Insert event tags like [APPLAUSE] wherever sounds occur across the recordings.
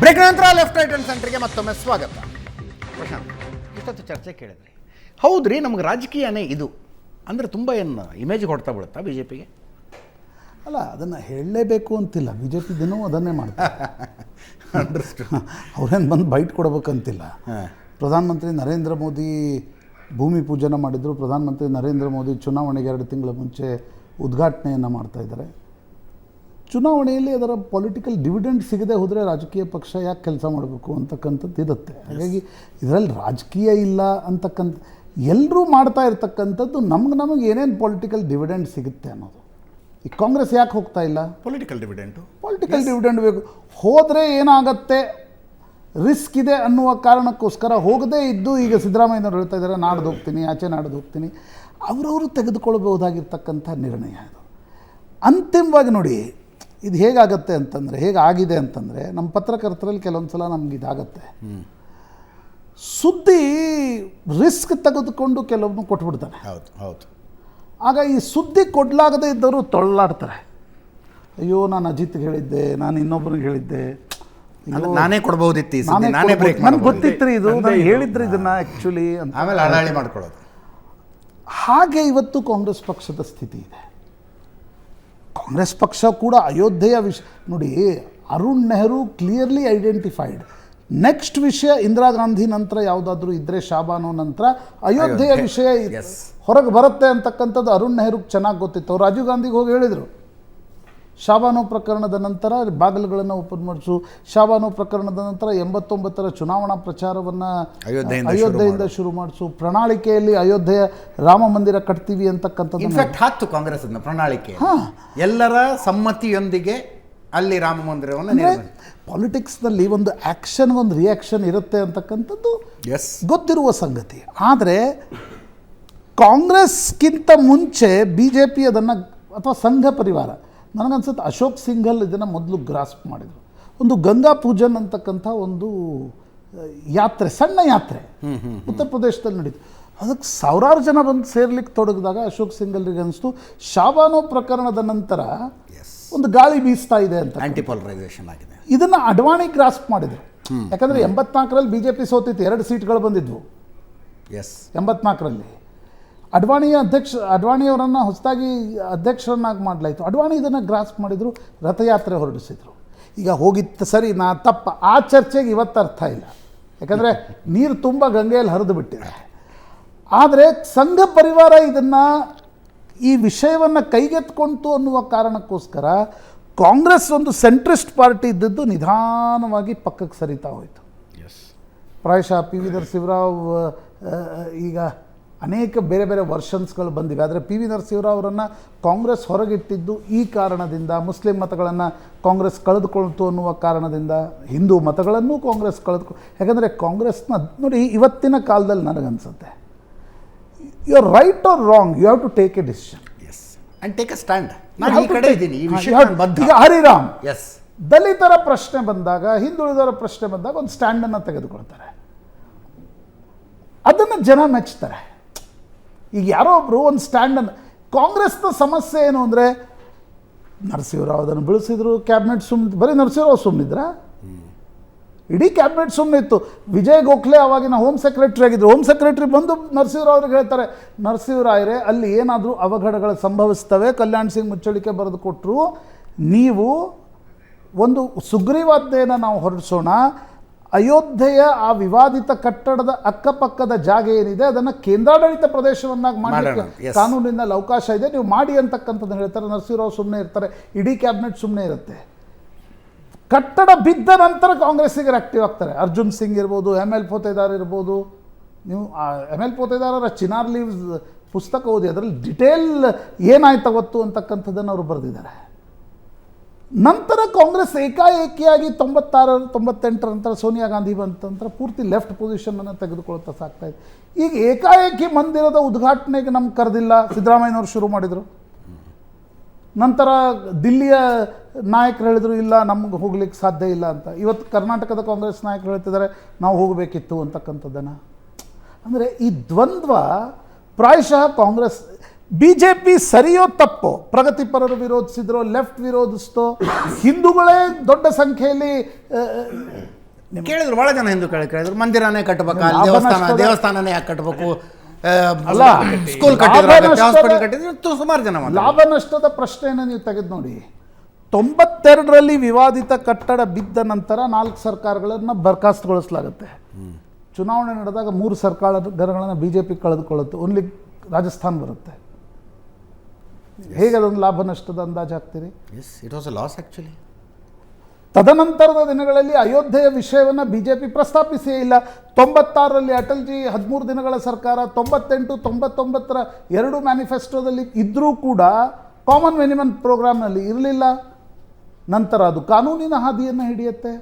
Break ನಂತರ left right and ಸೆಂಟ್ರಿಗೆ ಮತ್ತೊಮ್ಮೆ ಸ್ವಾಗತ. ಪ್ರಶಾಂತ್ ಇಷ್ಟೊತ್ತು ಚರ್ಚೆ ಕೇಳಿದ್ರಿ. ಹೌದ್ರಿ ನಮ್ಗೆ ರಾಜಕೀಯನೇ ಇದು. ಅಂದರೆ ತುಂಬ ಏನು ಇಮೇಜ್ ಕೊಡ್ತಾ ಬಿಡುತ್ತಾ ಬಿ ಜೆ ಪಿಗೆ ಅಲ್ಲ ಅದನ್ನು ಹೇಳಲೇಬೇಕು ಅಂತಿಲ್ಲ. ಬಿ ಜೆ ಪಿ ದಿನವೂ ಅದನ್ನೇ ಮಾಡ್ತಾರೆ [LAUGHS] ಅವ್ರೇನು ಬಂದು ಬೈಟ್ ಕೊಡ್ಬೇಕಂತಿಲ್ಲ. ಪ್ರಧಾನಮಂತ್ರಿ ನರೇಂದ್ರ ಮೋದಿ ಭೂಮಿ ಪೂಜನ ಮಾಡಿದರು. ಪ್ರಧಾನಮಂತ್ರಿ ನರೇಂದ್ರ ಮೋದಿ ಚುನಾವಣೆಗೆ ಎರಡು ತಿಂಗಳ ಮುಂಚೆ ಉದ್ಘಾಟನೆಯನ್ನು ಮಾಡ್ತಾ ಇದ್ದಾರೆ. ಚುನಾವಣೆಯಲ್ಲಿ ಅದರ ಪೊಲಿಟಿಕಲ್ ಡಿವಿಡೆಂಟ್ ಸಿಗದೆ ಹೋದರೆ ರಾಜಕೀಯ ಪಕ್ಷ ಯಾಕೆ ಕೆಲಸ ಮಾಡಬೇಕು ಅಂತಕ್ಕಂಥದ್ದು ಇರುತ್ತೆ. ಹಾಗಾಗಿ ಇದರಲ್ಲಿ ರಾಜಕೀಯ ಇಲ್ಲ ಅಂತಕ್ಕಂಥ ಎಲ್ಲರೂ ಮಾಡ್ತಾ ಇರ್ತಕ್ಕಂಥದ್ದು ನಮ್ಗೆ ನಮಗೆ ಏನೇನು ಪೊಲಿಟಿಕಲ್ ಡಿವಿಡೆಂಡ್ ಸಿಗುತ್ತೆ ಅನ್ನೋದು. ಈ ಕಾಂಗ್ರೆಸ್ ಯಾಕೆ ಹೋಗ್ತಾ ಇಲ್ಲ? ಪೊಲಿಟಿಕಲ್ ಡಿವಿಡೆಂಟು ಪೊಲಿಟಿಕಲ್ ಡಿವಿಡೆಂಡ್ ಬೇಕು. ಹೋದರೆ ಏನಾಗತ್ತೆ? ರಿಸ್ಕ್ ಇದೆ ಅನ್ನುವ ಕಾರಣಕ್ಕೋಸ್ಕರ ಹೋಗದೇ ಇದ್ದು ಈಗ ಸಿದ್ದರಾಮಯ್ಯನವ್ರು ಹೇಳ್ತಾ ಇದ್ದಾರೆ ನಾಡ್ದು ಹೋಗ್ತೀನಿ ಆಚೆ ನಾಡ್ದು ಹೋಗ್ತೀನಿ. ಅವರವರು ತೆಗೆದುಕೊಳ್ಬಹುದಾಗಿರ್ತಕ್ಕಂಥ ನಿರ್ಣಯ ಅದು ಅಂತಿಮವಾಗಿ ನೋಡಿ ಇದು ಹೇಗಾಗತ್ತೆ ಅಂತಂದರೆ ಹೇಗಾಗಿದೆ ಅಂತಂದರೆ ನಮ್ಮ ಪತ್ರಕರ್ತರಲ್ಲಿ ಕೆಲವೊಂದು ಸಲ ನಮ್ಗೆ ಇದಾಗತ್ತೆ. ಸುದ್ದಿ ರಿಸ್ಕ್ ತೆಗೆದುಕೊಂಡು ಕೆಲವೊಬ್ಬನು ಕೊಟ್ಬಿಡ್ತಾನೆ ಹೌದು ಹೌದು. ಆಗ ಈ ಸುದ್ದಿ ಕೊಡಲಾಗದೇ ಇದ್ದವರು ತೊಳ್ಳಾಡ್ತಾರೆ. ಅಯ್ಯೋ ನಾನು ಅಜಿತ್ಗೆ ಹೇಳಿದ್ದೆ ನಾನು ಇನ್ನೊಬ್ಬರಿಗೆ ಹೇಳಿದ್ದೆ. ನಾನೇ ಕೊಡ್ಬೋದಿತ್ತು ನಾನು ಸುದ್ದಿ, ನಾನೇ ಬ್ರೇಕ್ ನನ್ಗೆ ಗೊತ್ತಿತ್ತು ಇದು ನಾನು ಹೇಳಿದ್ರೆ ಇದನ್ನ ಆ್ಯಕ್ಚುಲಿ ಅಂತ. ಆಮೇಲೆ ಹಳಾಳಿ ಮಾಡ್ಕೊಳ್ಳೋದು. ಹಾಗೆ ಇವತ್ತು ಕಾಂಗ್ರೆಸ್ ಪಕ್ಷದ ಸ್ಥಿತಿ ಇದೆ. ಕಾಂಗ್ರೆಸ್ ಪಕ್ಷ ಕೂಡ ಅಯೋಧ್ಯೆಯ ವಿಷಯ ನೋಡಿ Arun Nehru clearly identified next ವಿಷಯ ಇಂದಿರಾ ಗಾಂಧಿ ನಂತರ ಯಾವುದಾದ್ರೂ ಇದ್ರೆ ಶಾಬಾನೋ ನಂತರ ಅಯೋಧ್ಯೆಯ ವಿಷಯ. ಹೊರಗೆ ಬರುತ್ತೆ ಅಂತಕ್ಕಂಥದ್ದು ಅರುಣ್ ನೆಹರು ಚೆನ್ನಾಗಿ ಗೊತ್ತಿತ್ತು. ಅವ್ರು ರಾಜೀವ್ ಗಾಂಧಿಗೆ ಹೋಗಿ ಹೇಳಿದರು. ಶಾಬಾನೋ ಪ್ರಕರಣದ ನಂತರ ಬಾಗಿಲುಗಳನ್ನು ಓಪನ್ ಮಾಡಿಸು. ಶಾಬಾನೋ ಪ್ರಕರಣದ ನಂತರ ಎಂಬತ್ತೊಂಬತ್ತರ ಚುನಾವಣಾ ಪ್ರಚಾರವನ್ನು ಅಯೋಧ್ಯೆಯಿಂದ ಶುರು ಅಯೋಧ್ಯೆಯಿಂದ ಶುರು ಮಾಡಿಸು. ಪ್ರಣಾಳಿಕೆಯಲ್ಲಿ ಅಯೋಧ್ಯೆಯ ರಾಮ ಮಂದಿರ ಕಟ್ತೀವಿ ಅಂತಕ್ಕಂಥದ್ದು ಇನ್ಫ್ಯಾಕ್ಟ್ ಹಾಕ್ತು ಕಾಂಗ್ರೆಸ್ ಅದನ್ನ ಪ್ರಣಾಳಿಕೆ. ಎಲ್ಲರ ಸಮ್ಮತಿಯೊಂದಿಗೆ ಅಲ್ಲಿ ರಾಮ ಮಂದಿರವನ್ನು ಪಾಲಿಟಿಕ್ಸ್ನಲ್ಲಿ ಒಂದು ಆ್ಯಕ್ಷನ್ ಒಂದು ರಿಯಾಕ್ಷನ್ ಇರುತ್ತೆ ಅಂತಕ್ಕಂಥದ್ದು ಎಸ್ ಗೊತ್ತಿರುವ ಸಂಗತಿ. ಆದರೆ ಕಾಂಗ್ರೆಸ್ಗಿಂತ ಮುಂಚೆ ಬಿ ಜೆ ಪಿ ಅದನ್ನು ಅಥವಾ ಸಂಘ ಪರಿವಾರ ನನಗನ್ಸುತ್ತೆ ಅಶೋಕ್ ಸಿಂಘಲ್ ಇದನ್ನು ಮೊದಲು ಗ್ರಾಸ್ಪ್ ಮಾಡಿದರು. ಒಂದು ಗಂಗಾ ಪೂಜನ್ ಅಂತಕ್ಕಂಥ ಒಂದು ಯಾತ್ರೆ ಸಣ್ಣ ಯಾತ್ರೆ ಉತ್ತರ ಪ್ರದೇಶದಲ್ಲಿ ನಡೀತು. ಅದಕ್ಕೆ ಸಾವಿರಾರು ಜನ ಬಂದು ಸೇರ್ಲಿಕ್ಕೆ ತೊಡಗಿದಾಗ ಅಶೋಕ್ ಸಿಂಗಲ್ರಿಗೆ ಅನಿಸ್ತು ಶಾಬಾನೋ ಪ್ರಕರಣದ ನಂತರ ಎಸ್ ಒಂದು ಗಾಳಿ ಬೀಸ್ತಾ ಇದೆ ಅಂತ. ಆಂಟಿಪೋಲರೈಸೇಷನ್ ಆಗಿದೆ. ಇದನ್ನು ಅಡ್ವಾಣಿ ಗ್ರಾಸ್ಪ್ ಮಾಡಿದರು. ಯಾಕಂದರೆ ಎಂಬತ್ನಾಲ್ಕರಲ್ಲಿ ಬಿ ಜೆ ಪಿ ಸೋತಿತ್ತು ಎರಡು ಸೀಟ್ಗಳು ಬಂದಿದ್ವು. ಎಸ್ ಎಂಬತ್ನಾಲ್ಕರಲ್ಲಿ. ಅಡ್ವಾಣಿಯ ಅಧ್ಯಕ್ಷ ಅಡ್ವಾಣಿಯವರನ್ನು ಹೊಸದಾಗಿ ಅಧ್ಯಕ್ಷರನ್ನಾಗಿ ಮಾಡಲಾಯಿತು. ಅಡ್ವಾಣಿ ಇದನ್ನು ಗ್ರಾಸ್ಪ್ ಮಾಡಿದರು ರಥಯಾತ್ರೆ ಹೊರಡಿಸಿದರು. ಈಗ ಹೋಗಿತ್ತು ಸರಿ ನಾ ತಪ್ಪ. ಆ ಚರ್ಚೆಗೆ ಇವತ್ತು ಅರ್ಥ ಇಲ್ಲ. ಯಾಕಂದರೆ ನೀರು ತುಂಬ ಗಂಗೆಯಲ್ಲಿ ಹರಿದು ಬಿಟ್ಟಿದೆ. ಆದರೆ ಸಂಘ ಪರಿವಾರ ಇದನ್ನು ಈ ವಿಷಯವನ್ನು ಕೈಗೆತ್ಕೊಂತು ಅನ್ನುವ ಕಾರಣಕ್ಕೋಸ್ಕರ ಕಾಂಗ್ರೆಸ್ ಒಂದು ಸೆಂಟ್ರಿಸ್ಟ್ ಪಾರ್ಟಿ ಇದ್ದದ್ದು ನಿಧಾನವಾಗಿ ಪಕ್ಕಕ್ಕೆ ಸರಿತಾ ಹೋಯಿತು. ಎಸ್ ಪ್ರಾಯಶಃ ಪಿ ವಿ ನರಸಿಂಹರಾವ್ ಈಗ ಅನೇಕ ಬೇರೆ ಬೇರೆ ವರ್ಷನ್ಸ್ಗಳು ಬಂದಿವೆ. ಆದರೆ ಪಿ ವಿ ನರಸಿಂಹರಾವ್ ಅವರನ್ನು ಕಾಂಗ್ರೆಸ್ ಹೊರಗಿಟ್ಟಿದ್ದು ಈ ಕಾರಣದಿಂದ ಮುಸ್ಲಿಂ ಮತಗಳನ್ನು ಕಾಂಗ್ರೆಸ್ ಕಳೆದುಕೊಳ್ತು ಅನ್ನುವ ಕಾರಣದಿಂದ ಹಿಂದೂ ಮತಗಳನ್ನು ಕಾಂಗ್ರೆಸ್ ಕಳೆದುಕೊ ಯಾಕಂದರೆ ಕಾಂಗ್ರೆಸ್ನ ನೋಡಿ ಇವತ್ತಿನ ಕಾಲದಲ್ಲಿ ನನಗನ್ಸುತ್ತೆ. You are right or wrong you have to take a decision yes and take a stand ನಾನು ಈ ಕಡೆ ಇದ್ದೀನಿ ಈ ಈಗ ಹರಿರಾಮ್. ಎಸ್ ದಲಿತರ ಪ್ರಶ್ನೆ ಬಂದಾಗ ಹಿಂದುಳಿದವರ ಪ್ರಶ್ನೆ ಬಂದಾಗ ಒಂದು ಸ್ಟ್ಯಾಂಡನ್ನು ತೆಗೆದುಕೊಳ್ತಾರೆ. ಅದನ್ನು ಜನ ಮೆಚ್ತಾರೆ. ಈಗ ಯಾರೋ ಒಬ್ಬರು ಒಂದು ಸ್ಟ್ಯಾಂಡನ್ನು ಕಾಂಗ್ರೆಸ್ನ ಸಮಸ್ಯೆ ಏನು ಅಂದರೆ, ನರಸಿಂಹರಾವ್ ಅದನ್ನು ಬೆಳೆಸಿದ್ರು ಕ್ಯಾಬಿನೆಟ್ ಸುಮ್ಮನೆ ಬರೀ ನರಸಿಂಹರಾವ್ ಸುಮ್ಮನಿದ್ರ ಇಡೀ ಕ್ಯಾಬಿನೆಟ್ ಸುಮ್ಮನೆ ಇತ್ತು ವಿಜಯ್ ಗೋಖಲೆ ಅವಾಗಿನ ಹೋಮ್ ಸೆಕ್ರೆಟರಿ ಆಗಿದ್ರು. ಹೋಮ್ ಸೆಕ್ರೆಟರಿ ಬಂದು ನರಸಿಂಹರಾವ್ ಅವ್ರಿಗೆ ಹೇಳ್ತಾರೆ, ನರಸಿಂಹರಾಯರೇ, ಅಲ್ಲಿ ಏನಾದರೂ ಅವಘಡಗಳು ಸಂಭವಿಸ್ತವೆ, ಕಲ್ಯಾಣ್ ಸಿಂಗ್ ಮುಚ್ಚಳಿಕೆ ಬರೆದು ಕೊಟ್ಟರು ನೀವು ಒಂದು ಸುಗ್ರೀವಾಜ್ಞೆಯನ್ನು ನಾವು ಹೊರಡಿಸೋಣ ಅಯೋಧ್ಯೆಯ ಆ ವಿವಾದಿತ ಕಟ್ಟಡದ ಅಕ್ಕಪಕ್ಕದ ಜಾಗ ಏನಿದೆ ಅದನ್ನು ಕೇಂದ್ರಾಡಳಿತ ಪ್ರದೇಶವನ್ನಾಗಿ ಮಾಡಲಿಕ್ಕೆ yes. ಕಾನೂನಿನಲ್ಲಿ ಅವಕಾಶ ಇದೆ. ನೀವು ಮಾಡಿ ಅಂತಕ್ಕಂಥದ್ದು ಹೇಳ್ತಾರೆ. ನರಸಿಂಹರಾವ್ ಸುಮ್ಮನೆ ಇರ್ತಾರೆ. ಇಡೀ ಕ್ಯಾಬಿನೆಟ್ ಸುಮ್ಮನೆ ಇರುತ್ತೆ. ಕಟ್ಟಡ ಬಿದ್ದ ನಂತರ ಕಾಂಗ್ರೆಸ್ಸಿಗೆ ಆಕ್ಟಿವ್ ಆಗ್ತಾರೆ. ಅರ್ಜುನ್ ಸಿಂಗ್ ಇರ್ಬೋದು ಎಂ ಎಲ್ ಪೋತೆದಾರ್ ಇರ್ಬೋದು. ನೀವು ಎಂ ಎಲ್ ಪೋತೆದಾರರ ಚಿನಾರ್ ಲೀವ್ಸ್ ಪುಸ್ತಕ ಓದಿ ಅದರಲ್ಲಿ ಡಿಟೇಲ್ ಏನಾಯ್ತು ಅವತ್ತು ಅಂತಕ್ಕಂಥದ್ದನ್ನು ಅವರು ಬರೆದಿದ್ದಾರೆ. ನಂತರ ಕಾಂಗ್ರೆಸ್ ಏಕಾಏಕಿಯಾಗಿ ತೊಂಬತ್ತಾರರ ತೊಂಬತ್ತೆಂಟರ ನಂತರ ಸೋನಿಯಾ ಗಾಂಧಿ ಬಂದ ನಂತರ ಪೂರ್ತಿ ಲೆಫ್ಟ್ ಪೊಸಿಷನನ್ನು ತೆಗೆದುಕೊಳ್ತಾ ಸಾಕ್ತಾ ಇದೆ ಈಗ ಏಕಾಏಕಿ ಮಂದಿರದ ಉದ್ಘಾಟನೆಗೆ ನಮ್ಗೆ ಕರೆದಿಲ್ಲ ಸಿದ್ದರಾಮಯ್ಯನವರು ಶುರು ಮಾಡಿದರು. ನಂತರ ದಿಲ್ಲಿಯ ನಾಯಕರು ಹೇಳಿದರು, ಇಲ್ಲ, ನಮ್ಗೆ ಹೋಗ್ಲಿಕ್ಕೆ ಸಾಧ್ಯ ಇಲ್ಲ ಅಂತ. ಇವತ್ತು ಕರ್ನಾಟಕದ ಕಾಂಗ್ರೆಸ್ ನಾಯಕರು ಹೇಳ್ತಿದ್ದಾರೆ, ನಾವು ಹೋಗಬೇಕಿತ್ತು ಅಂತಕ್ಕಂಥದ್ದನ್ನು. ಅಂದರೆ ಈ ದ್ವಂದ್ವ ಪ್ರಾಯಶಃ ಕಾಂಗ್ರೆಸ್ ಬಿ ಜೆ ಪಿ ಸರಿಯೋ ತಪ್ಪೋ? ಪ್ರಗತಿಪರರು ವಿರೋಧಿಸಿದ್ರೋ ಲೆಫ್ಟ್ ವಿರೋಧಿಸ್ತೋ ಹಿಂದೂಗಳೇ ದೊಡ್ಡ ಸಂಖ್ಯೆಯಲ್ಲಿ ಕೇಳಿದ್ರು ಬಹಳ ಜನ ಹಿಂದೂ ಕೇಳಿ ಕೇಳಿದ್ರು. ಮಂದಿರನೇ ಕಟ್ಟಬೇಕು ದೇವಸ್ಥಾನ ದೇವಸ್ಥಾನನೇ ಯಾಕೆ ಕಟ್ಟಬೇಕು ಅಲ್ಲ, ಸ್ಕೂಲ್ ಕಟ್ಟಿದ್ರು ಸುಮಾರು ಜನ. ಲಾಭ ನಷ್ಟದ ಪ್ರಶ್ನೆಯನ್ನು ನೀವು ತೆಗೆದು ನೋಡಿ. ತೊಂಬತ್ತೆರಡರಲ್ಲಿ ವಿವಾದಿತ ಕಟ್ಟಡ ಬಿದ್ದ ನಂತರ ನಾಲ್ಕು ಸರ್ಕಾರಗಳನ್ನು ಬರ್ಖಾಸ್ತುಗೊಳಿಸಲಾಗುತ್ತೆ ಚುನಾವಣೆ ನಡೆದಾಗ ಮೂರು ಸರ್ಕಾರಗಳನ್ನು ಬಿ ಜೆ ಪಿ ಕಳೆದುಕೊಳ್ಳುತ್ತೆ. ಓನ್ಲಿ ರಾಜಸ್ಥಾನ್ ಬರುತ್ತೆ. ಹೇಗೆ ಅದೊಂದು ಲಾಭ ನಷ್ಟದ ಅಂದಾಜು ಹಾಕ್ತೀರಿ? Yes it was a loss actually ತದನಂತರದ ದಿನಗಳಲ್ಲಿ ಅಯೋಧ್ಯೆಯ ವಿಷಯವನ್ನು ಬಿ ಜೆ ಪಿ ಪ್ರಸ್ತಾಪಿಸೇ ಇಲ್ಲ. ತೊಂಬತ್ತಾರರಲ್ಲಿ ಅಟಲ್ಜಿ ಹದಿಮೂರು ದಿನಗಳ ಸರ್ಕಾರ ತೊಂಬತ್ತೆಂಟು ತೊಂಬತ್ತೊಂಬತ್ತರ ಎರಡು ಮ್ಯಾನಿಫೆಸ್ಟೋದಲ್ಲಿ ಇದ್ದರೂ ಕೂಡ ಕಾಮನ್ ಮಿನಿಮಮ್ ಪ್ರೋಗ್ರಾಮ್ನಲ್ಲಿ ಇರಲಿಲ್ಲ. ನಂತರ ಅದು ಕಾನೂನಿನ ಹಾದಿಯನ್ನು ಹಿಡಿಯುತ್ತೆ.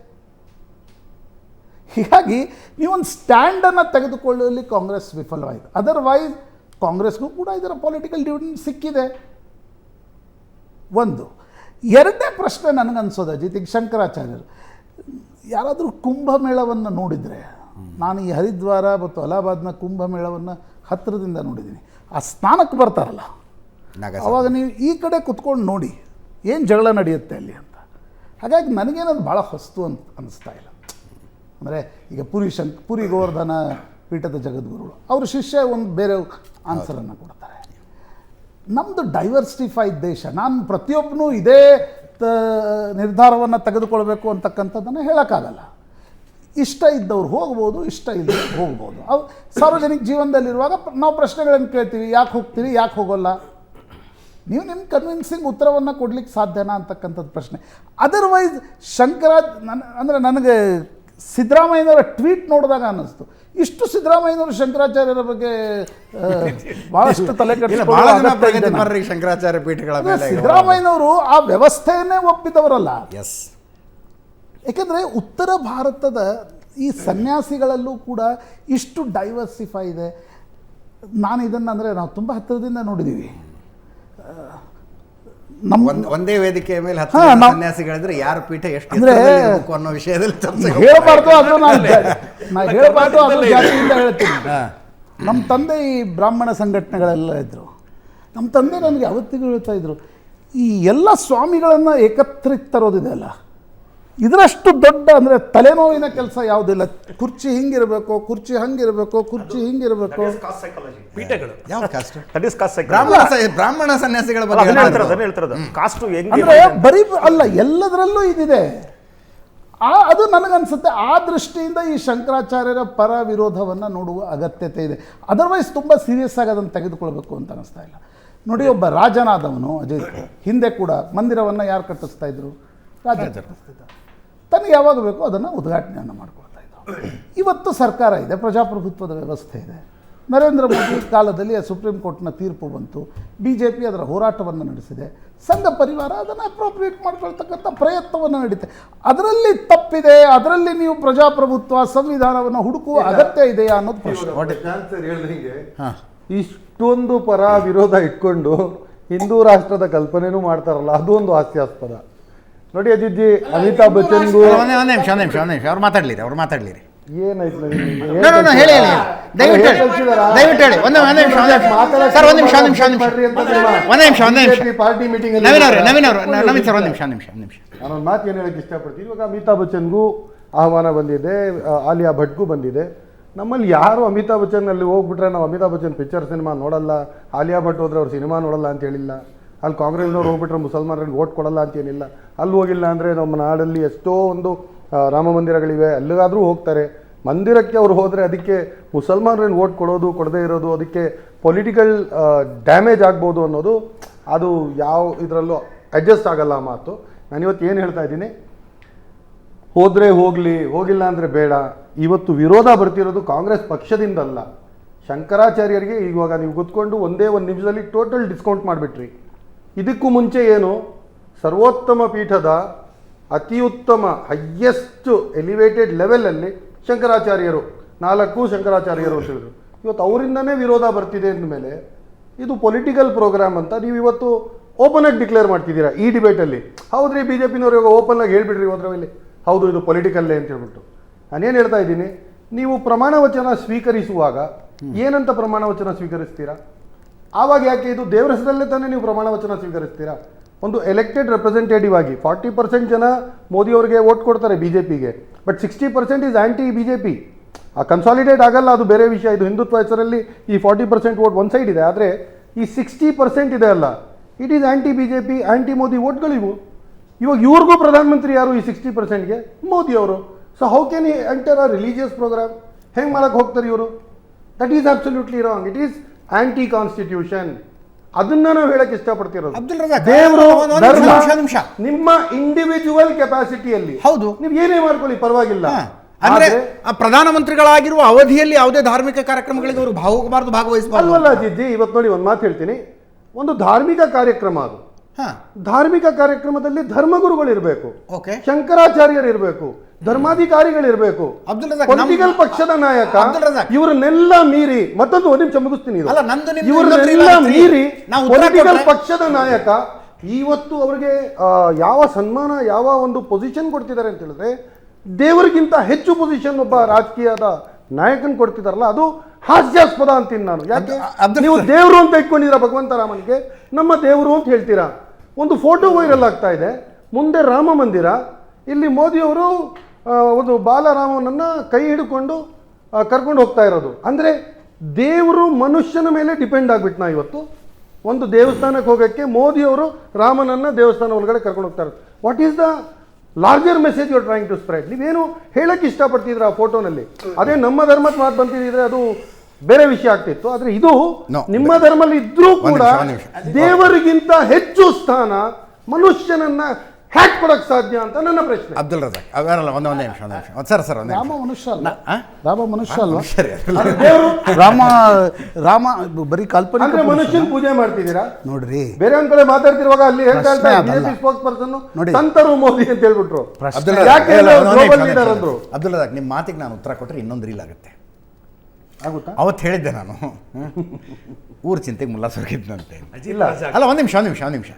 ಹೀಗಾಗಿ ನೀವೊಂದು ಸ್ಟ್ಯಾಂಡನ್ನು ತೆಗೆದುಕೊಳ್ಳುವಲ್ಲಿ ಕಾಂಗ್ರೆಸ್ ವಿಫಲವಾಯಿತು ಅದರ್ವೈಸ್ ಕಾಂಗ್ರೆಸ್ಗೂ ಕೂಡ ಇದರ ಪೊಲಿಟಿಕಲ್ ಡಿವಿಡೆಂಡ್ ಸಿಕ್ಕಿದೆ. ಒಂದು. ಎರಡನೇ ಪ್ರಶ್ನೆ ನನಗನ್ಸೋದು ಅಜಿತ್ ಈಗ ಶಂಕರಾಚಾರ್ಯರು. ಯಾರಾದರೂ ಕುಂಭಮೇಳವನ್ನು ನೋಡಿದರೆ ನಾನು ಈ ಹರಿದ್ವಾರ ಮತ್ತು ಅಲಹಾಬಾದ್ನ ಕುಂಭಮೇಳವನ್ನು ಹತ್ತಿರದಿಂದ ನೋಡಿದ್ದೀನಿ. ಆ ಸ್ನಾನಕ್ಕೆ ಬರ್ತಾರಲ್ಲ. ಅವಾಗ ನೀವು ಈ ಕಡೆ ಕುತ್ಕೊಂಡು ನೋಡಿ ಏನು ಜಗಳ ನಡೆಯುತ್ತೆ ಅಲ್ಲಿ ಅಂತ. ಹಾಗಾಗಿ ನನಗೇನದು ಭಾಳ ಹೊಸ್ತು ಅಂತ ಅನಿಸ್ತಾ ಇಲ್ಲ. ಅಂದರೆ ಈಗ ಪುರಿ ಶಂಕ್ ಪುರಿ ಗೋವರ್ಧನ ಪೀಠದ ಜಗದ್ಗುರುಗಳು ಅವ್ರ ಶಿಷ್ಯ ಒಂದು ಬೇರೆ ಆನ್ಸರನ್ನು ಕೊಡ್ತಾರೆ. ನಮ್ಮದು ಡೈವರ್ಸಿಫೈಡ್ ದೇಶ. ನಾನು ಪ್ರತಿಯೊಬ್ಬನೂ ಇದೇ, ತ, ನಿರ್ಧಾರವನ್ನು ತೆಗೆದುಕೊಳ್ಬೇಕು ಅಂತಕ್ಕಂಥದ್ದನ್ನು ಹೇಳೋಕ್ಕಾಗಲ್ಲ. ಇಷ್ಟ ಇದ್ದವ್ರು ಹೋಗ್ಬೋದು, ಇಷ್ಟ ಇದ್ದವ್ರು ಹೋಗ್ಬೋದು. ಅವು ಸಾರ್ವಜನಿಕ ಜೀವನದಲ್ಲಿರುವಾಗ ನಾವು ಪ್ರಶ್ನೆಗಳನ್ನು ಕೇಳ್ತೀವಿ, ಯಾಕೆ ಹೋಗ್ತೀವಿ ಯಾಕೆ ಹೋಗೋಲ್ಲ? ನೀವು ನಿಮ್ಮ ಕನ್ವಿನ್ಸಿಂಗ್ ಉತ್ತರವನ್ನು ಕೊಡ್ಲಿಕ್ಕೆ ಸಾಧ್ಯನಾ ಅಂತಕ್ಕಂಥದ್ದು ಪ್ರಶ್ನೆ. ಅದರ್ವೈಸ್ ಶಂಕರಾಜ್ ನನ್ನ ಅಂದರೆ ನನಗೆ ಸಿದ್ದರಾಮಯ್ಯನವರ ಟ್ವೀಟ್ ನೋಡಿದಾಗ ಅನ್ನಿಸ್ತು. ಇಷ್ಟು ಸಿದ್ದರಾಮಯ್ಯನವರು ಶಂಕರಾಚಾರ್ಯರ ಬಗ್ಗೆ ಬಹಳಷ್ಟು ತಲೆ? ಪ್ರಗತಿಪರರಿಗೆ ಶಂಕರಾಚಾರ್ಯ ಪೀಠಗಳ ಮೇಲೆ. ಸಿದ್ದರಾಮಯ್ಯನವರು ಆ ವ್ಯವಸ್ಥೆಯನ್ನೇ ಒಪ್ಪಿದವರಲ್ಲ. ಎಸ್ ಯಾಕೆಂದರೆ ಉತ್ತರ ಭಾರತದ ಈ ಸನ್ಯಾಸಿಗಳಲ್ಲೂ ಕೂಡ ಇಷ್ಟು ಡೈವರ್ಸಿಫೈ ಇದೆ. ನಾನು ಇದನ್ನು ಅಂದರೆ ನಾವು ತುಂಬ ಹತ್ತಿರದಿಂದ ನೋಡಿದ್ದೀವಿ ನಮ್ಮ ಒಂದ್ ಒಂದೇ ವೇದಿಕೆಯ ಮೇಲೆ ಹತ್ತು ಸನ್ಯಾಸಿಗಳಿದ್ರೆ ಯಾರ ಪೀಠ ಎಷ್ಟು ಅಂದ್ರೆ- ಎತ್ತರದಲ್ಲಿ ಅನ್ನೋ ವಿಷಯದಲ್ಲಿ ಚರ್ಚೆ ಹೇಳಬಾರ್ದು ಅದು ನಾನು ನಾ ಹೇಳಬಾರ್ದು ಅದು ಜಾತಿಯಿಂದ ಹೇಳ್ತೀನಿ. ನಮ್ಮ ತಂದೆ ಈ ಬ್ರಾಹ್ಮಣ ಸಂಘಟನೆಗಳೆಲ್ಲ ಇದ್ದರು ನಮ್ಮ ತಂದೆ ನನಗೆ ಯಾವತ್ತಿಗೂ ಹೇಳ್ತಾ ಇದ್ರು ಈ ಎಲ್ಲ ಸ್ವಾಮಿಗಳನ್ನ ಏಕತ್ರಿತ ತರೋದಿದೆ ಅಲ್ಲ? ಇದರಷ್ಟು ದೊಡ್ಡ ಅಂದರೆ ತಲೆನೋವಿನ ಕೆಲಸ ಯಾವುದಿಲ್ಲ. ಕುರ್ಚಿ ಹಿಂಗಿರಬೇಕು ಕುರ್ಚಿ ಹಂಗಿರಬೇಕು ಕುರ್ಚಿ ಹಿಂಗಿರಬೇಕು. Cost psychology ಪೀಠಗಳು. ಯಾವ ಕಾಸ್ಟ್ ದಟ್ ಇಸ್ ಕಾಸ್ಟ್ ಬ್ರಾಹ್ಮಣ ಬ್ರಾಹ್ಮಣ ಸನ್ಯಾಸಿಗಳ ಬಗ್ಗೆ ಹೇಳ್ತಿರೋದು ಕಾಸ್ಟ್ ಅಂದರೆ ಬರೀ ಅಲ್ಲ ಎಲ್ಲದರಲ್ಲೂ ಇದಿದೆ. ಆ ಅದು ನನಗನ್ಸುತ್ತೆ. ಆ ದೃಷ್ಟಿಯಿಂದ ಈ ಶಂಕರಾಚಾರ್ಯರ ಪರ ವಿರೋಧವನ್ನು ನೋಡುವ ಅಗತ್ಯತೆ ಇದೆ. ಅದರ್ವೈಸ್ ತುಂಬ ಸೀರಿಯಸ್ ಆಗಿ ಅದನ್ನು ತೆಗೆದುಕೊಳ್ಬೇಕು ಅಂತ ಅನಿಸ್ತಾ ಇಲ್ಲ. ನೋಡಿ ಒಬ್ಬ ರಾಜನಾದವನು ಅಜಯ್ ಹಿಂದೆ ಕೂಡ ಮಂದಿರವನ್ನು ಯಾರು ಕಟ್ಟಿಸ್ತಾ ಇದ್ರು? ರಾಜ ಕಟ್ಟಿಸ್ತಿದ್ದ. ತನಗೆ ಯಾವಾಗ ಬೇಕೋ ಅದನ್ನು ಉದ್ಘಾಟನೆಯನ್ನು ಮಾಡಿಕೊಳ್ತಾ ಇದ್ದವು ಇವತ್ತು ಸರ್ಕಾರ ಇದೆ ಪ್ರಜಾಪ್ರಭುತ್ವದ ವ್ಯವಸ್ಥೆ ಇದೆ. ನರೇಂದ್ರ ಮೋದಿ ಕಾಲದಲ್ಲಿ ಸುಪ್ರೀಂ ಕೋರ್ಟ್ನ ತೀರ್ಪು ಬಂತು ಬಿ ಜೆ ಪಿ ಅದರ ಹೋರಾಟವನ್ನು ನಡೆಸಿದೆ ಸಂಘ ಪರಿವಾರ ಅದನ್ನು ಅಪ್ರೋಪ್ರಿಯೇಟ್ ಮಾಡ್ಕೊಳ್ತಕ್ಕಂಥ ಪ್ರಯತ್ನವನ್ನು ನಡೀತೆ. ಅದರಲ್ಲಿ ತಪ್ಪಿದೆ ಅದರಲ್ಲಿ ನೀವು ಪ್ರಜಾಪ್ರಭುತ್ವ ಸಂವಿಧಾನವನ್ನು ಹುಡುಕುವ ಅಗತ್ಯ ಇದೆಯಾ ಅನ್ನೋದು ಪ್ರಶ್ನೆ. ಹಾಂ. ಇಷ್ಟೊಂದು ಪರ ವಿರೋಧ ಇಟ್ಕೊಂಡು ಹಿಂದೂ ರಾಷ್ಟ್ರದ ಕಲ್ಪನೆನೂ ಮಾಡ್ತಾರಲ್ಲ ಅದು ಒಂದು ಹಾಸ್ಯಾಸ್ಪದ. ನೋಡಿ ಅದಿದ್ದಿ ಅಮಿತಾಬ್ ಬಚ್ಚನ್ಗೂ ಒಂದೇ ಒಂದೇ ನಿಮಿಷ ಒಂದೇ ನಿಮಿಷ ಒಂದೇ ನಿಮಿಷ ಅವ್ರು ಮಾತಾಡ್ಲಿರಿ ಅವ್ರು ಮಾತಾಡ್ಲಿರಿ ಏನಾಯ್ತು No, no, no, ಹೇಳಿ ಹೇಳಿ ದಯವಿಟ್ಟು ಹೇಳಿ? ದಯವಿಟ್ಟು ಹೇಳಿ ಒಂದೇ ಒಂದೇ ನಿಮಿಷ ಒಂದೇ ನಿಮಿಷ ಸರ್ ಒಂದು ನಿಮಿಷ ಒಂದು ನಿಮಿಷ ಒಂದು ನಿಮಿಷ ಒಂದೇ ನಿಮಿಷ ಒಂದೇ ನಿಮಿಷ ಪಾರ್ಟಿ ಮೀಟಿಂಗ್ ನವೀನ್ ಅವರು ನವೀನ್ ಅವರು ನವೀನ್ ಸರ್ ಒಂದು ನಿಮಿಷ ಒಂದು ನಿಮಿಷ ಒಂದು ನಿಮಿಷ ನಾನೊಂದು ಮಾತು ಏನು ಹೇಳಕ್ಕೆ ಇಷ್ಟಪಡ್ತೀನಿ ಇವಾಗ ಅಮಿತಾಬ್ ಬಚ್ಚನ್ಗೂ ಆಹ್ವಾನ ಬಂದಿದೆ ಆಲಿಯಾ ಭಟ್ಗೂ ಬಂದಿದೆ ನಮ್ಮಲ್ಲಿ ಯಾರು ಅಮಿತಾಬ್ ಬಚ್ಚನ್ ಅಲ್ಲಿ ಹೋಗ್ಬಿಟ್ರೆ ನಾವು ಅಮಿತಾಬ್ ಬಚ್ಚನ್ ಪಿಕ್ಚರ್ ಸಿನಿಮಾ ನೋಡಲ್ಲ ಆಲಿಯಾ ಭಟ್ ಹೋದ್ರೆ ಅವ್ರು ಸಿನಿಮಾ ನೋಡಲ್ಲ ಅಂತ ಹೇಳಿಲ್ಲ ಅಲ್ಲಿ ಕಾಂಗ್ರೆಸ್ನವ್ರು ಹೋಗ್ಬಿಟ್ರೆ ಮುಸಲ್ಮಾನರಿಗೆ ಓಟ್ ಕೊಡಲ್ಲ ಅಂತೇನಿಲ್ಲ. ಅಲ್ಲಿ ಹೋಗಿಲ್ಲ ಅಂದರೆ ನಮ್ಮ ನಾಡಲ್ಲಿ ಎಷ್ಟೋ ಒಂದು ರಾಮ ಮಂದಿರಗಳಿವೆ. ಅಲ್ಲಿಗಾದರೂ ಹೋಗ್ತಾರೆ. ಮಂದಿರಕ್ಕೆ ಅವ್ರು ಹೋದರೆ ಅದಕ್ಕೆ ಮುಸಲ್ಮಾನರನ್ನು ಓಟ್ ಕೊಡೋದು, ಕೊಡದೇ ಇರೋದು, ಅದಕ್ಕೆ ಪೊಲಿಟಿಕಲ್ ಡ್ಯಾಮೇಜ್ ಆಗ್ಬೋದು ಅನ್ನೋದು ಅದು ಯಾವ ಇದರಲ್ಲೂ ಅಡ್ಜಸ್ಟ್ ಆಗಲ್ಲ ಆ ಮಾತು. ನಾನಿವತ್ತು ಏನು ಹೇಳ್ತಾ ಇದ್ದೀನಿ? ಹೋದರೆ ಹೋಗಲಿ, ಹೋಗಿಲ್ಲ ಅಂದರೆ ಬೇಡ. ಇವತ್ತು ವಿರೋಧ ಬರ್ತಿರೋದು ಕಾಂಗ್ರೆಸ್ ಪಕ್ಷದಿಂದಲ್ಲ. ಶಂಕರಾಚಾರ್ಯರಿಗೆ ಇವಾಗ ನೀವು ಕೂತ್ಕೊಂಡು ಒಂದೇ ಒಂದು ನಿಮಿಷದಲ್ಲಿ ಟೋಟಲ್ ಡಿಸ್ಕೌಂಟ್ ಮಾಡಿಬಿಟ್ರಿ. ಇದಕ್ಕೂ ಮುಂಚೆ ಏನು? ಸರ್ವೋತ್ತಮ ಪೀಠದ ಅತಿ ಉತ್ತಮ ಹೈಯೆಸ್ಟ್ ಎಲಿವೇಟೆಡ್ ಲೆವೆಲಲ್ಲಿ ಶಂಕರಾಚಾರ್ಯರು ನಾಲ್ಕು ಶಂಕರಾಚಾರ್ಯರು ಅಂತ ಹೇಳಿದರು. ಇವತ್ತು ಅವರಿಂದನೇ ವಿರೋಧ ಬರ್ತಿದೆ ಅಂದಮೇಲೆ ಇದು ಪೊಲಿಟಿಕಲ್ ಪ್ರೋಗ್ರಾಮ್ ಅಂತ ನೀವು ಇವತ್ತು ಓಪನ್ ಆಗಿ ಡಿಕ್ಲೇರ್ ಮಾಡ್ತಿದ್ದೀರಾ ಈ ಡಿಬೇಟಲ್ಲಿ ಹೌದ್ರಿ ಬಿ ಜೆ ಪಿನವ್ರು ಇವಾಗ ಓಪನ್ ಆಗಿ ಹೇಳ್ಬಿಡ್ರಿ ಮೇಲೆ ಹೌದು ಇದು ಪೊಲಿಟಿಕಲ್ಲೇ ಅಂತ ಹೇಳ್ಬಿಟ್ಟು. ನಾನೇನು ಹೇಳ್ತಾ ಇದ್ದೀನಿ ನೀವು ಪ್ರಮಾಣ ವಚನ ಸ್ವೀಕರಿಸುವಾಗ ಏನಂತ ಪ್ರಮಾಣ ವಚನ ಸ್ವೀಕರಿಸ್ತೀರಾ? ಆವಾಗ ಯಾಕೆ ಇದು ದೇವರ ಹೆಸರಲ್ಲೇ ತಾನೇ ನೀವು ಪ್ರಮಾಣ ವಚನ ಸ್ವೀಕರಿಸ್ತೀರಾ? ಒಂದು ಎಲೆಕ್ಟೆಡ್ ರೆಪ್ರೆಸೆಂಟೇಟಿವ್ ಆಗಿ ಫಾರ್ಟಿ ಪರ್ಸೆಂಟ್ ಜನ ಮೋದಿ ಅವರಿಗೆ ವೋಟ್ ಕೊಡ್ತಾರೆ ಬಿ ಜೆ ಪಿಗೆ but sixty percent is anti B J P ಆ ಕನ್ಸಾಲಿಡೇಟ್ ಆಗಲ್ಲ, ಅದು ಬೇರೆ ವಿಷಯ. ಇದು ಹಿಂದುತ್ವ ಹೆಸರಲ್ಲಿ ಈ forty percent vote one side ಇದೆ. ಆದರೆ ಈ ಸಿಕ್ಸ್ಟಿ ಪರ್ಸೆಂಟ್ ಇದೆ ಅಲ್ಲ. It is anti B J P anti Modi ವೋಟ್ಗಳಿವು ಇವಾಗ ಇವ್ರಿಗೂ ಪ್ರಧಾನಮಂತ್ರಿ ಯಾರು ಈ ಸಿಕ್ಸ್ಟಿ ಪರ್ಸೆಂಟ್ಗೆ ಮೋದಿ ಅವರು. So how can enter a religious program ಹೆಂಗೆ ಮಾಡೋಕ್ಕೆ ಹೋಗ್ತಾರೆ ಇವರು? That is absolutely wrong it is anti constitution ಅದನ್ನ ನಾವು ಹೇಳಕ್ ಇಷ್ಟಪಡ್ತಿರೋದು. ಅಬ್ದುಲ್ ರಜಾಕ್, ದೇವರು ನಿಮಿಷ, ನಿಮಿಷ. ನಿಮ್ಮ ಇಂಡಿವಿಜುವಲ್ ಕೆಪಾಸಿಟಿಯಲ್ಲಿ ಹೌದು. ನೀವು ಏನೇ ಮಾಡ್ಕೊಳ್ಳಿ ಪರವಾಗಿಲ್ಲ. ಅಂದ್ರೆ ಪ್ರಧಾನಮಂತ್ರಿಗಳಾಗಿರುವ ಅವಧಿಯಲ್ಲಿ ಯಾವುದೇ ಧಾರ್ಮಿಕ ಕಾರ್ಯಕ್ರಮಗಳಿಗೆ ಅವರು ಭಾಗಬಾರದು ಭಾಗವಹಿಸಬಾರದು. ಅಲ್ವಲ್ಲ ಜಿಜ್ಜಿ ಇವತ್ತು ನೋಡಿ ಒಂದು ಮಾತು ಹೇಳ್ತೀನಿ. ಒಂದು ಧಾರ್ಮಿಕ ಕಾರ್ಯಕ್ರಮ ಅದು. ಧಾರ್ಮಿಕ ಕಾರ್ಯಕ್ರಮದಲ್ಲಿ ಧರ್ಮಗುರುಗಳಿರಬೇಕು. ಓಕೆ. ಶಂಕರಾಚಾರ್ಯರು ಇರಬೇಕು ಧರ್ಮಾಧಿಕಾರಿಗಳಿರ್ಬೇಕು ಪೊಲಿಟಿಕಲ್ ಪಕ್ಷದ ನಾಯಕ ಇವರನ್ನೆಲ್ಲ ಮೀರಿ ಮತ್ತೊಂದು ಒಂದು ನಿಮಿಷ ಮುಗಿಸ್ತೀನಿ ಇವರನ್ನೆಲ್ಲ ಮೀರಿ ಪೊಲಿಟಿಕಲ್ ಪಕ್ಷದ ನಾಯಕ ಇವತ್ತು ಅವರಿಗೆ ಯಾವ ಸನ್ಮಾನ ಯಾವ ಒಂದು ಪೊಸಿಷನ್ ಕೊಡ್ತಿದ್ದಾರೆ ಅಂತ ಹೇಳಿದ್ರೆ ದೇವರಿಗಿಂತ ಹೆಚ್ಚು ಪೊಸಿಷನ್ ಒಬ್ಬ ರಾಜಕೀಯದ ನಾಯಕನ್ ಕೊಡ್ತಿದಾರಲ್ಲ ಅದು ಹಾಸ್ಯಾಸ್ಪದ ಅಂತೀನಿ ನಾನು. ಯಾಕೆ? ನೀವು ದೇವರು ಅಂತ ಇಟ್ಕೊಂಡಿದ್ರ ಭಗವಂತ ರಾಮನಿಗೆ ನಮ್ಮ ದೇವರು ಅಂತ ಹೇಳ್ತೀರಾ? ಒಂದು ಫೋಟೋ ವೈರಲ್ ಆಗ್ತಾ ಇದೆ. ಮುಂದೆ ರಾಮ ಮಂದಿರ, ಇಲ್ಲಿ ಮೋದಿಯವರು ಒಂದು ಬಾಲರಾಮನನ್ನ ಕೈ ಹಿಡ್ಕೊಂಡು ಕರ್ಕೊಂಡು ಹೋಗ್ತಾ ಇರೋದು. ಅಂದರೆ ದೇವರು ಮನುಷ್ಯನ ಮೇಲೆ ಡಿಪೆಂಡ್ ಆಗ್ಬಿಟ್ನಾ ಇವತ್ತು. ಒಂದು ದೇವಸ್ಥಾನಕ್ಕೆ ಹೋಗೋಕ್ಕೆ ಮೋದಿಯವರು ರಾಮನನ್ನ ದೇವಸ್ಥಾನ ಒಳಗಡೆ ಕರ್ಕೊಂಡು ಹೋಗ್ತಾ ಇರೋದು. What is the larger message you trying to spread ನೀವೇನು ಹೇಳಕ್ಕೆ ಇಷ್ಟಪಡ್ತಿದ್ರ ಆ ಫೋಟೋನಲ್ಲಿ ಅದೇ ನಮ್ಮ ಧರ್ಮದ ಮಾತು ಬಂತಿದ್ರೆ ಅದು ಬೇರೆ ವಿಷಯ ಆಗ್ತಿತ್ತು ಆದ್ರೆ ಇದು. ನಿಮ್ಮ ಧರ್ಮದಲ್ಲಿ ಇದ್ರೂ ಕೂಡ ದೇವರಿಗಿಂತ ಹೆಚ್ಚು ಸ್ಥಾನ ಮನುಷ್ಯನನ್ನ ಹ್ಯಾಕ್ ಕೊಡಕ್ ಸಾಧ್ಯ ಅಂತ ನನ್ನ ಪ್ರಶ್ನೆ. ಅಬ್ದುಲ್ ರಜಾಕ್ ಅವರಲ್ಲ ಒಂದು ಒಂದೇ ನಿಮಿಷ ಒಂದೇ ನಿಮಿಷ. ಸರ್ ಸರ್ ರಾಮ ಮನುಷ್ಯ ಅಲ್ಲ. ರಾಮ ಮನುಷ್ಯ ಅಲ್ವಾ ದೇವರು ರಾಮ ರಾಮ ಬರೀ ಕಾಲ್ಪನಿಕ ಅಂದ್ರೆ ಮನುಷ್ಯನ ಪೂಜೆ ಮಾಡ್ತಿದ್ದೀರಾ? ನೋಡ್ರಿ. ಬೇರೆ ಒಂದ್ ಕಡೆ ಮಾತಾಡ್ತಿರುವಾಗ ಅಲ್ಲಿ ಹೇಳ್ತಾ. ಬಿಜೆಪಿ ಸ್ಪೋಕ್ಸ್ ಪರ್ಸನ್ ನೋಡಿ. ಸಂತರು ಮೋದಿ ಅಂತ ಹೇಳ್ಬಿಟ್ರು. ಅಬ್ದುಲ್ ರಜಾಕ್ ನಿಮ್ಮ ಮಾತಿಗೆ ನಾನು ಉತ್ತರ ಕೊಟ್ರೆ ಇನ್ನೊಂದು ರೀಲ್ ಆಗುತ್ತೆ. ಆಗುತ್ತಾ? ಅವತ್ತು ಹೇಳಿದ್ದೆ ನಾನು. ಊರ್ ಚಿಂತೆಗೆ ಮುಲ್ಲಾ ಸುರಗಿದ್ನಂತೆ. ಇಲ್ಲ. ಅಲ್ಲ ಒಂದು ನಿಮಿಷ ಒಂದ್ ನಿಮಿಷ ಒಂದ್ ನಿಮಿಷ.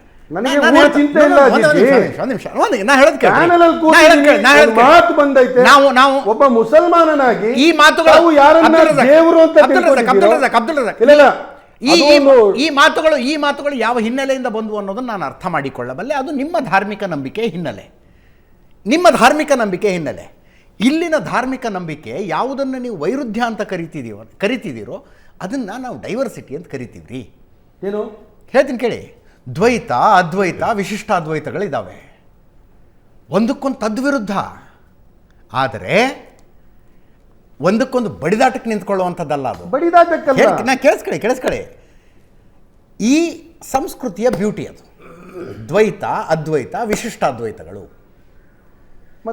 ನಾವು ನಾವು ಒಬ್ಬ ಮುಸಲ್ಮಾನನಾಗಿ ಈ ಮಾತುಗಳು ಯಾರನ್ನ ದೇವರು ಅಂತ ಈ- ಈ ಮಾತುಗಳು ಈ ಮಾತುಗಳು ಯಾವ ಹಿನ್ನೆಲೆಯಿಂದ ಬಂದವು ಅನ್ನೋದನ್ನ ನಾನು ಅರ್ಥ ಮಾಡಿಕೊಳ್ಳಬಲ್ಲೆ. ಅದು ನಿಮ್ಮ ಧಾರ್ಮಿಕ ನಂಬಿಕೆ ಹಿನ್ನೆಲೆ. ನಿಮ್ಮ ಧಾರ್ಮಿಕ ನಂಬಿಕೆ ಹಿನ್ನೆಲೆ. ಇಲ್ಲಿನ ಧಾರ್ಮಿಕ ನಂಬಿಕೆ ಯಾವುದನ್ನು ನೀವು ವೈರುಧ್ಯ ಅಂತ ಕರಿತಿದೀವೋ ಕರಿತಿದ್ದೀರೋ ಅದನ್ನು ನಾವು ಡೈವರ್ಸಿಟಿ ಅಂತ ಕರಿತೀವ್ರಿ. ಏನು? ಹೇಳ್ತೀನಿ ಕೇಳಿ. ದ್ವೈತ ಅದ್ವೈತ ವಿಶಿಷ್ಟ ಅದ್ವೈತಗಳಿದ್ದಾವೆ ಒಂದಕ್ಕೊಂದು ತದ್ವಿರುದ್ಧ. ಆದರೆ ಒಂದಕ್ಕೊಂದು ಬಡಿದಾಟಕ್ಕೆ ನಿಂತ್ಕೊಳ್ಳುವಂಥದ್ದಲ್ಲ ಅದು. ಬಡಿದಾಟಕ್ಕಲ್ಲ? ಹೇಳ್- ನಾ ಕೇಳಿಸ್ಕೊಳ್ಳಿ ಕೇಳಿಸ್ಕೊಳ್ಳಿ. ಈ ಸಂಸ್ಕೃತಿಯ ಬ್ಯೂಟಿ ಅದು. ದ್ವೈತ ಅದ್ವೈತ ವಿಶಿಷ್ಟ ಅದ್ವೈತಗಳು.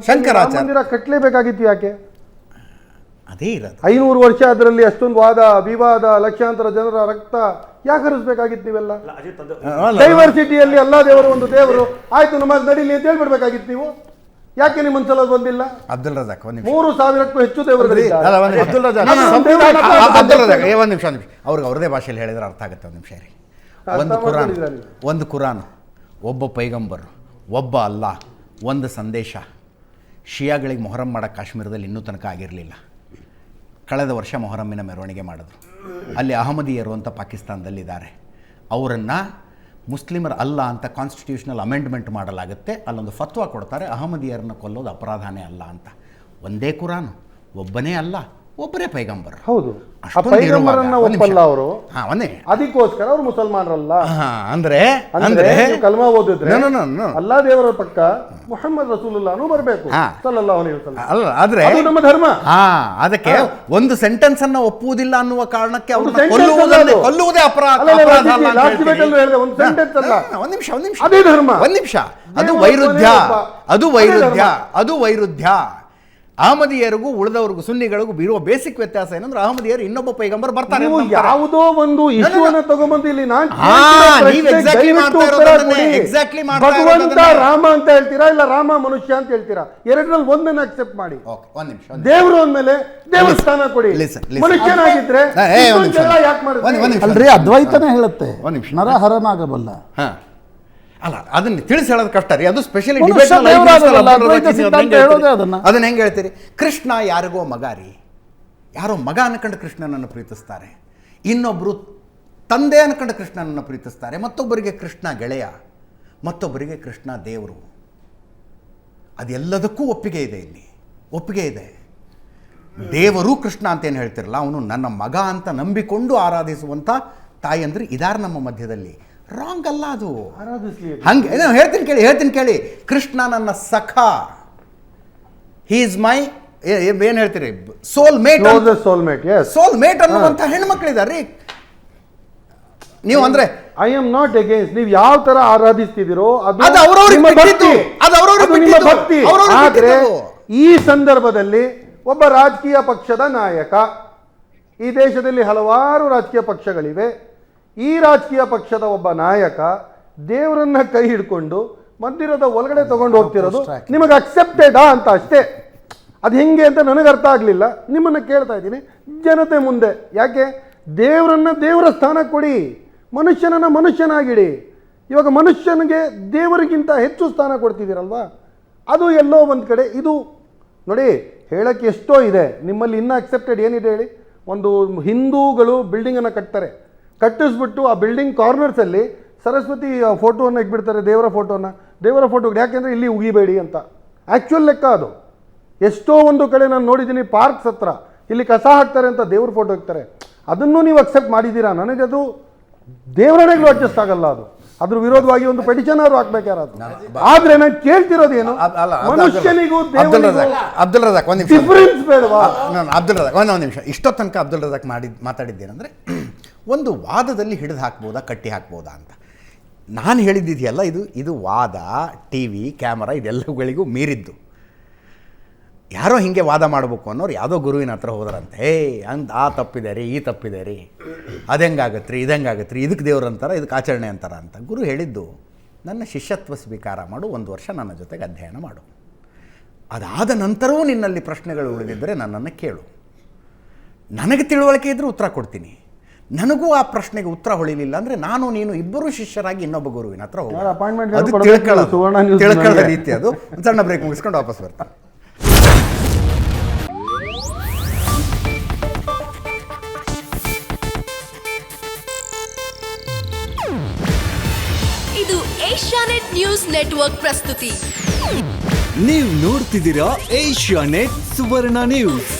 ಶಂಕರಾಚಾರ್ಯ. ಮಂದಿರ ಕಟ್ಟಲೇಬೇಕಾಗಿತ್ತು ಯಾಕೆ? ಅದೇ ಇರೋದು. ಐನೂರು ವರ್ಷ ಅದರಲ್ಲಿ ಅಷ್ಟೊಂದು ವಾದ ವಿವಾದ ಲಕ್ಷಾಂತರ ಜನರ ರಕ್ತ ಯಾಕೆ ಹರಿಸ್ಬೇಕಾಗಿತ್ತು ನೀವೆಲ್ಲ? ಡೈವರ್ಸಿಟಿಯಲ್ಲಿ ಎಲ್ಲ ದೇವರು ಒಂದು ದೇವರು. ಆಯ್ತು ನಮಾಜ್ ನಡೀಲಿ ಅಂತ ಹೇಳ್ಬಿಡ್ಬೇಕಾಗಿತ್ತು ನೀವು. ಯಾಕೆ ನಿಮ್ಮೊಂದ್ಸಲ ಬಂದಿಲ್ಲ? ಅಬ್ದುಲ್ ರಜಾಕ್ ಒಂದು ನಿಮಿಷ. ಮೂರು ಸಾವಿರಕ್ಕೂ ಹೆಚ್ಚು ದೇವರು ಅಲ್ಲ, ಒಂದ್ ನಿಮಿಷ. ಅಬ್ದುಲ್ ರಜಾಕ್. ಅಬ್ದುಲ್ ರಜಾಕ್, ಒಂದ್ ನಿಮಿಷ ನಿಮಿಷ. ಅವ್ರಿಗೆ ಅವ್ರದೇ ಭಾಷೆಯಲ್ಲಿ ಹೇಳಿದ್ರೆ ಅರ್ಥ ಆಗುತ್ತೆ ಒಂದು ನಿಮಿಷ ರೀ ಒಂದು ಕುರಾನ್ ಒಂದು ಕುರಾನ್. ಒಬ್ಬ ಪೈಗಂಬರ್ ಒಬ್ಬ ಅಲ್ಲ ಒಂದು ಸಂದೇಶ. ಶಿಯಾಗಳಿಗೆ ಮೊಹರಂ ಮಾಡೋಕ್ಕೆ ಕಾಶ್ಮೀರದಲ್ಲಿ ಇನ್ನೂ ತನಕ ಆಗಿರಲಿಲ್ಲ. ಕಳೆದ ವರ್ಷ ಮೊಹರಮ್ಮಿನ ಮೆರವಣಿಗೆ ಮಾಡಿದ್ರು. ಅಲ್ಲಿ ಅಹಮದಿಯರು ಅಂತ ಪಾಕಿಸ್ತಾನದಲ್ಲಿದ್ದಾರೆ. ಅವರನ್ನು ಮುಸ್ಲಿಮರ ಅಲ್ಲ ಅಂತ ಕಾನ್ಸ್ಟಿಟ್ಯೂಷನಲ್ ಅಮೆಂಡ್ಮೆಂಟ್ ಮಾಡಲಾಗುತ್ತೆ. ಅಲ್ಲೊಂದು ಫತ್ವ ಕೊಡ್ತಾರೆ. ಅಹಮದಿಯರನ್ನ ಕೊಲ್ಲೋದು ಅಪರಾಧನೇ ಅಲ್ಲ ಅಂತ. ಒಂದೇ ಕುರಾನು, ಒಬ್ಬನೇ ಅಲ್ಲ. ಒಬ್ಬರೇ ಪೈಗಂಬರ್. ಹೌದು. ಒಪ್ಪಲ್ಲ ಅವರು? ಹಾ ಒಂದೇ ಅದಕ್ಕೋಸ್ಕರ ಅವ್ರು ಮುಸಲ್ಮಾನರಲ್ಲ? ಹಾ, ಅಂದ್ರೆ ಅಂದ್ರೆ ಕಲ್ಮಾ ಓದಿದ್ರೆ. ಅಲ್ಲಾ ದೇವರ ಪಕ್ಕ ಮೊಹಮ್ಮದ್ ರಸೂಲುಲ್ಲಾನು ಬರಬೇಕು. ಅಲ್ಲ ಆದ್ರೆ ನಮ್ಮ ಧರ್ಮ. ಹಾ ಅದಕ್ಕೆ ಒಂದು ಸೆಂಟೆನ್ಸ್ ಅನ್ನ ಒಪ್ಪುವುದಿಲ್ಲ ಅನ್ನುವ ಕಾರಣಕ್ಕೆ ಅವ್ರನ್ನ ಕೊಲ್ಲುವುದನ್ನೇ ಕೊಲ್ಲುವುದೇ ಅಪರಾಧ ಒಂದು ಸೆಂಟೆನ್ಸ್ ಅಲ್ಲ. ಒಂದ್ ನಿಮಿಷ ಒಂದ್ ನಿಮಿಷ. ಅದೇ ಧರ್ಮ. ಒಂದ್ ನಿಮಿಷ. ಅದು ವೈರುಧ್ಯ ಅದು ವೈರುಧ್ಯ ಅದು ವೈರುಧ್ಯ ಅಹಮದಿಯರಿಗೂ ಉಳಿದವರಿಗೂ ಸುನ್ನಿಗಳಿಗೂ ಇರುವ ಬೇಸಿಕ್ ವ್ಯತ್ಯಾಸ ಏನಂದ್ರೆ ಅಹಮದಿಯರು ಇನ್ನೊಬ್ಬ ಪೈಗಂಬರ್ ಬರ್ತಾರೆ ನೀವು ಯಾವುದೋ ಒಂದು ಇಶ್ಯೂನ ತಗೊಂಬಂದು ಇಲ್ಲಿ ನಾನು ಎಕ್ಸಾಕ್ಟ್ಲಿ ಭಗವಂತ ರಾಮ ಅಂತ ಹೇಳ್ತೀರಾ ಇಲ್ಲ ರಾಮ ಮನುಷ್ಯ ಅಂತ ಹೇಳ್ತೀರಾ? ಎರಡರಲ್ಲಿ ಒಂದನ್ನ ಅಕ್ಸೆಪ್ಟ್ ಮಾಡಿ. ಒಂದ್ ನಿಮಿಷ. ದೇವರು ಅಂದ್ಮೇಲೆ ದೇವಸ್ಥಾನ ಕೊಡಿ. ಮನುಷ್ಯನಾಗಿದ್ರೆ ಯಾಕೆ ಮಾಡಿದ್ರಿ. ಅಲ್ರಿ ಅದ್ವೈತನೇ ಹೇಳುತ್ತೆ. ಒಂದ್ ನಿಮಿಷ. ನರಹರನಾಗಬಲ್ಲ. ಹಾ. ಅಲ್ಲ ಅದನ್ನ ತಿಳಿಸಿ ಹೇಳೋದು ಕಷ್ಟ ರೀ. ಅದು ಸ್ಪೆಷಲಿ. ಅದನ್ನ. ಹೆಂಗೆ ಹೇಳ್ತೀರಿ? ಕೃಷ್ಣ ಯಾರಿಗೋ ಮಗ ರೀ. ಯಾರೋ ಮಗ ಅನ್ಕೊಂಡು ಕೃಷ್ಣನನ್ನು ಪ್ರೀತಿಸ್ತಾರೆ. ಇನ್ನೊಬ್ರು ತಂದೆ ಅನ್ಕೊಂಡು ಕೃಷ್ಣನನ್ನು ಪ್ರೀತಿಸ್ತಾರೆ. ಮತ್ತೊಬ್ಬರಿಗೆ ಕೃಷ್ಣ ಗೆಳೆಯ ಮತ್ತೊಬ್ಬರಿಗೆ ಕೃಷ್ಣ ದೇವರು. ಅದೆಲ್ಲದಕ್ಕೂ ಒಪ್ಪಿಗೆ ಇದೆ ಇಲ್ಲಿ. ಒಪ್ಪಿಗೆ ಇದೆ. ದೇವರು ಕೃಷ್ಣ ಅಂತ ಏನು ಹೇಳ್ತಿರಲ್ಲ ಅವನು ನನ್ನ ಮಗ ಅಂತ ನಂಬಿಕೊಂಡು ಆರಾಧಿಸುವಂಥ ತಾಯಿ ಅಂದರೆ ಇದಾರೆ ನಮ್ಮ ಮಧ್ಯದಲ್ಲಿ. ರಾಂಗ್ ಅಲ್ಲ ಅದು. ಹಂಗೆ ನಾನು ಹೇಳ್ತೀನಿ ಕೇಳಿ ಹೇಳ್ತೀನಿ ಕೇಳಿ. ಕೃಷ್ಣ ನನ್ನ ಸಖ. ಹೀ ಇಸ್ ಮೈ ಏನು ಹೇಳ್ತೀರಿ? ಸೋಲ್ ಮೇಟ್ ಸೋಲ್ ಮೇಟ್ ಸೋಲ್ ಮೇಟ್ ಅನ್ನುವಂಥ ಹೆಣ್ಮಕ್ಳಿದಾರ್ರಿ ನೀವು ಅಂದ್ರೆ ಐ ಆಮ್ ನಾಟ್ ಅಗೇನ್ಸ್ಟ್ ನೀವು ಯಾವ ತರ ಆರಾಧಿಸ್ತಿದ್ದೀರೋ ಅದು ನಿಮ್ಮ ಭಕ್ತಿ. ಆದ್ರೆ ಈ ಸಂದರ್ಭದಲ್ಲಿ ಒಬ್ಬ ರಾಜಕೀಯ ಪಕ್ಷದ ನಾಯಕ ಈ ದೇಶದಲ್ಲಿ ಹಲವಾರು ರಾಜಕೀಯ ಪಕ್ಷಗಳಿವೆ. ಈ ರಾಜಕೀಯ ಪಕ್ಷದ ಒಬ್ಬ ನಾಯಕ ದೇವರನ್ನ ಕೈ ಹಿಡ್ಕೊಂಡು ಮಂದಿರದ ಒಳಗಡೆ ತಗೊಂಡು ಹೋಗ್ತಿರೋದು ನಿಮಗೆ ಅಕ್ಸೆಪ್ಟೆಡಾ ಅಂತ ಅಷ್ಟೇ. ಅದು ಹೆಂಗೆ ಅಂತ ನನಗೆ ಅರ್ಥ ಆಗಲಿಲ್ಲ. ನಿಮ್ಮನ್ನು ಕೇಳ್ತಾ ಇದ್ದೀನಿ. ಜನತೆ ಮುಂದೆ. ಯಾಕೆ? ದೇವರನ್ನ ದೇವರ ಸ್ಥಾನ ಕೊಡಿ. ಮನುಷ್ಯನನ್ನು ಮನುಷ್ಯನಾಗಿಡಿ. ಇವಾಗ ಮನುಷ್ಯನಿಗೆ ದೇವರಿಗಿಂತ ಹೆಚ್ಚು ಸ್ಥಾನ ಕೊಡ್ತಿದ್ದೀರಲ್ವಾ? ಅದು ಎಲ್ಲೋ ಒಂದು ಕಡೆ ಇದು. ನೋಡಿ ಹೇಳೋಕ್ಕೆ ಎಷ್ಟೋ ಇದೆ. ನಿಮ್ಮಲ್ಲಿ ಇನ್ನೂ ಅಕ್ಸೆಪ್ಟೆಡ್ ಏನಿದೆ ಹೇಳಿ? ಒಂದು ಹಿಂದೂಗಳು ಬಿಲ್ಡಿಂಗನ್ನು ಕಟ್ತಾರೆ. ಕಟ್ಟಿಸ್ಬಿಟ್ಟು ಆ ಬಿಲ್ಡಿಂಗ್ ಕಾರ್ನರ್ಸಲ್ಲಿ ಸರಸ್ವತಿ ಫೋಟೋವನ್ನು ಇಟ್ಬಿಡ್ತಾರೆ ದೇವರ ಫೋಟೋನ ದೇವರ ಫೋಟೋ ಯಾಕೆಂದರೆ ಇಲ್ಲಿ ಉಗಿಬೇಡಿ ಅಂತ. ಆ್ಯಕ್ಚುಯಲ್ ಲೆಕ್ಕ ಅದು. ಎಷ್ಟೋ ಒಂದು ಕಡೆ ನಾನು ನೋಡಿದ್ದೀನಿ ಪಾರ್ಕ್ಸ್ ಹತ್ರ. ಇಲ್ಲಿ ಕಸ ಹಾಕ್ತಾರೆ ಅಂತ ದೇವ್ರ ಫೋಟೋ ಇಕ್ತಾರೆ ಅದನ್ನು ನೀವು ಅಕ್ಸೆಪ್ಟ್ ಮಾಡಿದ್ದೀರಾ? ಅದು ದೇವರಣೆಗಳು ಅಡ್ಜಸ್ಟ್ ಆಗಲ್ಲ ಅದು. ಅದ್ರ ವಿರೋಧವಾಗಿ ಒಂದು ಪೆಟಿಷನ್ ಅವರು ಹಾಕ್ಬೇಕು ಯಾರಾದ್ರು. ಆದ್ರೆ ನಾನು ಕೇಳ್ತಿರೋದೇನು ಅದ್- ಮನುಷ್ಯನಿಗೂ ಅಬ್ದುಲ್ ರಜಾಕ್ ಒಂದು ನಿಮಿಷ. ಬೇಡವಾ? ಅಬ್ದುಲ್ ರಜಾಕ್ ಒಂದು ನಿಮಿಷ. ಇಷ್ಟೋ ತನಕ ಅಬ್ದುಲ್ ರಜಾಕ್ ಮಾಡಿದ್ ಮಾತಾಡಿದ್ದೇನೆಂದರೆ ಒಂದು ವಾದದಲ್ಲಿ ಹಿಡಿದು ಹಾಕ್ಬೋದಾ, ಕಟ್ಟಿ ಹಾಕ್ಬೋದಾ ಅಂತ? ನಾನು ಹೇಳಿದ್ದಿದೆಯಲ್ಲ, ಇದು ಇದು ವಾದ ಟಿ ವಿ ಕ್ಯಾಮರಾ ಇದೆಲ್ಲಗಳಿಗೂ ಮೀರಿದ್ದು. ಯಾರೋ ಹೀಗೆ ವಾದ ಮಾಡಬೇಕು ಅನ್ನೋರು ಯಾವುದೋ ಗುರುವಿನ ಹತ್ರ ಹೋದ್ರಂತೆ, ಹೇ, ಅಂದ್, ಆ ತಪ್ಪಿದೆ ರೀ, ಈ ತಪ್ಪಿದೆ ರೀ, ಅದು ಹೆಂಗಾಗತ್ತೆ ರೀ ರೀ ಇದಕ್ಕೆ ದೇವ್ರು ಅಂತಾರ ಇದಕ್ಕೆ ಆಚರಣೆ ಅಂತಾರ ಅಂತ ಗುರು ಹೇಳಿದ್ದು, ನನ್ನ ಶಿಷ್ಯತ್ವ ಸ್ವೀಕಾರ ಮಾಡು, ಒಂದು ವರ್ಷ ನನ್ನ ಜೊತೆಗೆ ಅಧ್ಯಯನ ಮಾಡು. ಅದಾದ ನಂತರವೂ ನಿನ್ನಲ್ಲಿ ಪ್ರಶ್ನೆಗಳು ಉಳಿದಿದ್ದರೆ ನನ್ನನ್ನು ಕೇಳು. ನನಗೆ ತಿಳುವಳಿಕೆ ಇದ್ದರೆ ಉತ್ತರ ಕೊಡ್ತೀನಿ. ನನಗೂ ಆ ಪ್ರಶ್ನೆಗೆ ಉತ್ತರ ಹೊಳಿಲಿಲ್ಲ ಅಂದ್ರೆ ನಾನು ನೀನು ಇಬ್ಬರು ಶಿಷ್ಯರಾಗಿ ಇನ್ನೊಬ್ಬ ಗುರುವಿನ ಹತ್ರ. ನ್ಯೂಸ್ ತಿಳ್ಕೊಳ್ಳೋ ರೀತಿ ಅದು. ಸಣ್ಣ ಬ್ರೇಕ್ ಮುಗಿಸ್ಕೊಂಡು ವಾಪಸ್ ಬರ್ತಾರೆ ಇದು ಏಷ್ಯಾನೆಟ್ ನ್ಯೂಸ್ ನೆಟ್ವರ್ಕ್ ಪ್ರಸ್ತುತಿ. ನೀವು ನೋಡ್ತಿದ್ದೀರಾ ಏಷ್ಯಾ ನೆಟ್ ಸುವರ್ಣ ನ್ಯೂಸ್.